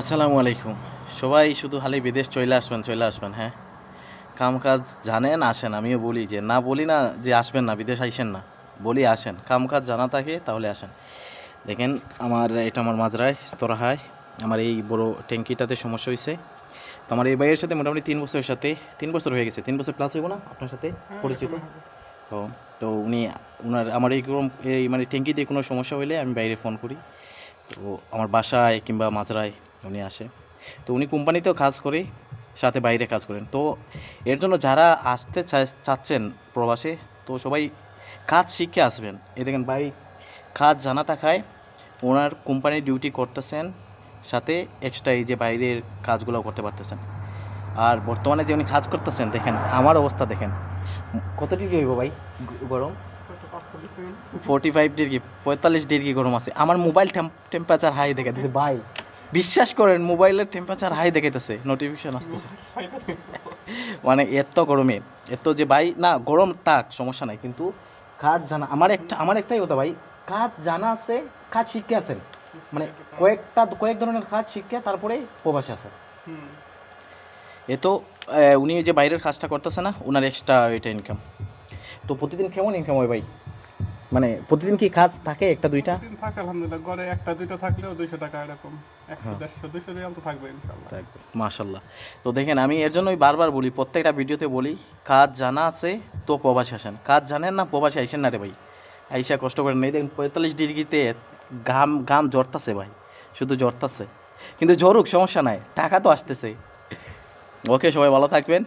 আসসালামু আলাইকুম। সবাই শুধু খালি বিদেশ চলে আসবেন চলে আসবেন হ্যাঁ? কাম কাজ জানেন আসেন। আমিও বলি যে না বলি না যে আসবেন না বিদেশ আইসেন না। বলি আসেন। কাম কাজ জানা থাকে তাহলে আসেন। দেখেন আমার এটা আমার মাজরায় স্তরাহায় আমার এই বড় ট্যাঙ্কিটাতে সমস্যা হয়েছে তো আমার এই ভাইয়ের সাথে মোটামুটি তিন বছরের সাথে তিন বছর হয়ে গেছে। তিন বছর প্লাস হইব না আপনার সাথে? পরিচিত? তো তো উনি ওনার আমার এই রকম এই মানে ট্যাঙ্কিতে কোনো সমস্যা হইলে আমি বাইরে ফোন করি। তো আমার বাসায় কিংবা মাজরায় উনি আসে। তো উনি কোম্পানিতেও কাজ করে সাথে বাইরে কাজ করেন। তো এর জন্য যারা আসতে চাচ্ছেন প্রবাসে তো সবাই কাজ শিখে আসবেন। এ দেখেন ভাই কাজ জানা থাকায় ওনার কোম্পানির ডিউটি করতেছেন সাথে এক্সট্রা এই যে বাইরের কাজগুলো করতে পারতেছেন। আর বর্তমানে যে উনি কাজ করতেছেন দেখেন আমার অবস্থা দেখেন। কত ডিগ্রি হইব ভাই গরম? ফোর্টি ফাইভ ডিগ্রি পঁয়তাল্লিশ ডিগ্রি গরম আছে। আমার মোবাইল টেম্পারেচার হাই দেখাইতেছে ভাই বিশ্বাস করেন, মোবাইলের টেম্পারেচার হাই দেখাইতেছে নোটিফিকেশন আসতেছে। মানে এত গরমে এত যে ভাই, না, গরম থাক, সমস্যা নাই, কিন্তু কাজ জানা, আমার একটা, আমার একটাই কথা ভাই, কাজ জানা আছে, কাজ শিখে আছেন। মানে কয়েকটা, কয়েক ধরনের কাজ শিখে তারপরে প্রবাসে আছে এ তো উনি যে বাইরের কাজটা করতেছে না ওনার এক্সট্রা এটা ইনকাম তো প্রতিদিন কেমন ইনকাম হয় ভাই? মানে প্রতিদিন কি কাজ থাকে একটা দুইটা? দিন থাকে আলহামদুলিল্লাহ। ঘরে একটা দুইটা থাকলেও দুইশো টাকা এরকম। একশো দেড়শো দুইশো রিয়াল তো থাকবে ইনশাল্লাহ থাকবে মাশাল্লাহ তো দেখেন আমি এর জন্যই বারবার বলি প্রত্যেকটা ভিডিওতে বলি কাজ জানা আছে তো প্রবাসী আসেন। কাজ জানেন না প্রবাসী আইসেন না রে ভাই। আইসা কষ্ট করে নেই দেখেন পঁয়তাল্লিশ ডিগ্রিতে ঘাম ঘাম জ্বরতাছে ভাই। শুধু জ্বরতাছে কিন্তু জ্বরুক সমস্যা নাই টাকা তো আসতেছে। ওকে সবাই ভালো থাকবেন।